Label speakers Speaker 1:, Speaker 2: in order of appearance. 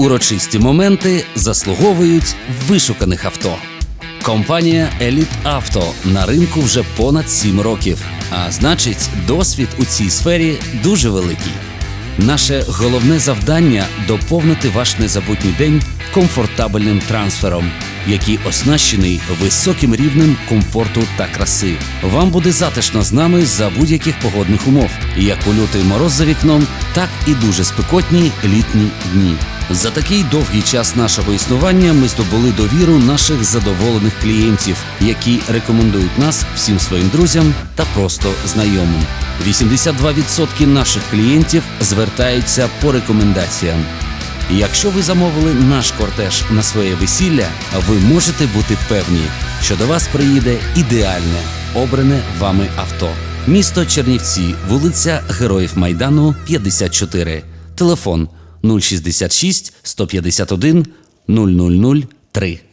Speaker 1: Урочисті моменти заслуговують вишуканих авто. Компанія Еліт Авто на ринку вже понад 7 років. А значить, досвід у цій сфері дуже великий. Наше головне завдання доповнити ваш незабутній день комфортабельним трансфером, який оснащений високим рівнем комфорту та краси. Вам буде затишно з нами за будь-яких погодних умов, як у лютий мороз за вікном, так і дуже спекотні літні дні. За такий довгий час нашого існування ми здобули довіру наших задоволених клієнтів, які рекомендують нас всім своїм друзям та просто знайомим. 82% наших клієнтів звертаються по рекомендаціям. Якщо ви замовили наш кортеж на своє весілля, ви можете бути певні, що до вас приїде ідеальне обране вами авто. Місто Чернівці, вулиця Героїв Майдану, 54. Телефон 066 151 0003.